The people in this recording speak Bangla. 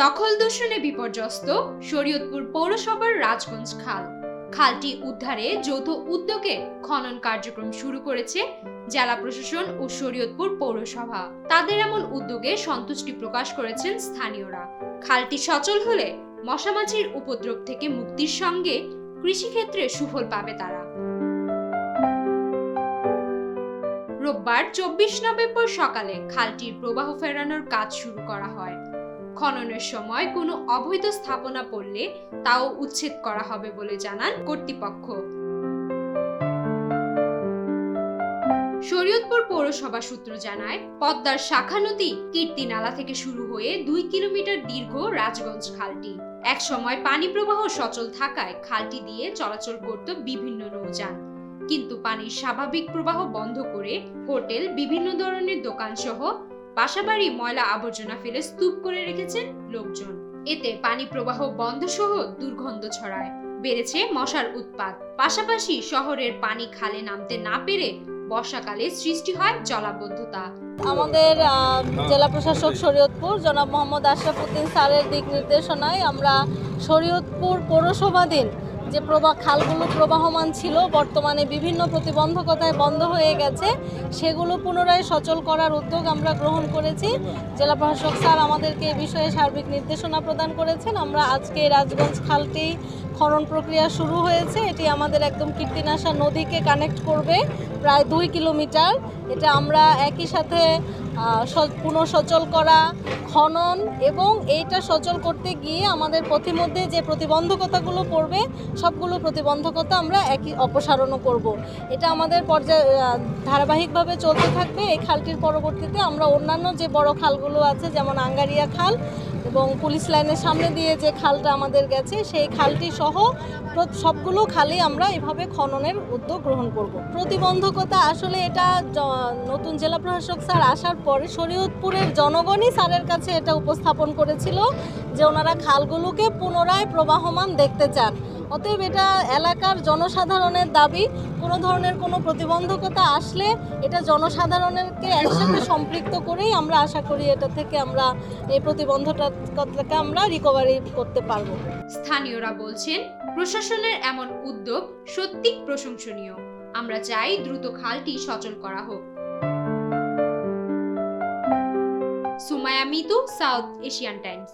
দখল দূষণে বিপর্যস্ত শরীয়তপুর পৌরসভার রাজগঞ্জ খাল। খালটি উদ্ধারে যৌথ উদ্যোগে খনন কার্যক্রম শুরু করেছে জেলা প্রশাসন ও শরীয়তপুর পৌরসভা। তাদের এমন উদ্যোগে সন্তুষ্টি প্রকাশ করেছেন স্থানীয়রা। খালটি সচল হলে মশামাছির উপদ্রব থেকে মুক্তির সঙ্গে কৃষিক্ষেত্রে সুফল পাবে তারা। রোববার চব্বিশ নভেম্বর সকালে খালটির প্রবাহ ফেরানোর কাজ শুরু করা হয়। খননের সময় কোনো অবৈধ স্থাপনা পড়লে তাও উচ্ছেদ করা হবে বলে জানান কর্তৃপক্ষ। শরীয়তপুর পৌরসভা সূত্র জানায়, পদ্মার শাখা নদী কীর্তিনালা থেকে শুরু হয়ে দুই কিলোমিটার দীর্ঘ রাজগঞ্জ খালটি। এক সময় পানি প্রবাহ সচল থাকায় খালটি দিয়ে চলাচল করত বিভিন্ন নৌযান। কিন্তু পানির স্বাভাবিক প্রবাহ বন্ধ করে হোটেল বিভিন্ন ধরনের দোকান সহ বাসাবাড়ি ময়লা আবর্জনা ফেলে স্তূপ করে রেখেছেন লোকজন। এতে পানি প্রবাহ বন্ধ সহ দুর্গন্ধ ছড়ায়। বেড়েছে মশার উৎপাত। পাশাপাশি শহরের পানি খালে নামতে না পেরে বর্ষাকালে সৃষ্টি হয় জলাবদ্ধতা। আমাদের জেলা প্রশাসক শরীয়তপুর জনাব মোহাম্মদ আশরাফ উদ্দিন স্যারের দিক নির্দেশনায় আমরা শরীয়তপুর পৌরসভাধীন যে প্রবাহ, খালগুলো প্রবাহমান ছিল, বর্তমানে বিভিন্ন প্রতিবন্ধকতায় বন্ধ হয়ে গেছে, সেগুলো পুনরায় সচল করার উদ্যোগ আমরা গ্রহণ করেছি। জেলা প্রশাসক স্যার আমাদেরকে এ বিষয়ে সার্বিক নির্দেশনা প্রদান করেছেন। আমরা আজকে রাজগঞ্জ খালটি খনন প্রক্রিয়া শুরু হয়েছে। এটি আমাদের একদম কীর্তিনাশা নদীকে কানেক্ট করবে, প্রায় দুই কিলোমিটার। এটা আমরা একই সাথে পুনঃসচল করা, খনন এবং এইটা সচল করতে গিয়ে আমাদের পথিমধ্যে যে প্রতিবন্ধকতাগুলো পড়বে, সবগুলো প্রতিবন্ধকতা আমরা একই অপসারণও করব। এটা আমাদের পর্যায় ধারাবাহিকভাবে চলতে থাকবে এই খালটির পরবর্তীতে আমরা অন্যান্য যে বড় খালগুলো আছে, যেমন আঙ্গারিয়া খাল এবং পুলিশ লাইনের সামনে দিয়ে যে খালটা আমাদের গেছে, সেই খালটি সহ সবগুলো খালি আমরা এভাবে খননের উদ্যোগ গ্রহণ করব। প্রতিবন্ধকতা আসলে এটা নতুন জেলা প্রশাসক স্যার আসার পরে শরীয়তপুরের জনগণই স্যারের কাছে এটা উপস্থাপন করেছিল যে ওনারা খালগুলোকে পুনরায় প্রবাহমান দেখতে চান। অতএব এটা এলাকার জনসাধারণের দাবি কোনো ধরনের কোনো প্রতিবন্ধকতা আসলে এটা জনসাধারণেরকে একসাথে সম্পৃক্ত করেই আমরা আশা করি এটা থেকে আমরা এই প্রতিবন্ধকতাকে আমরা রিকভারি করতে পারব। স্থানীয়রা বলছেন প্রশাসনের এমন উদ্যোগ সত্যি প্রশংসনীয়। আমরা চাই দ্রুত খালটি সচল করা হোক। Sumaya Mitu South Asian Times.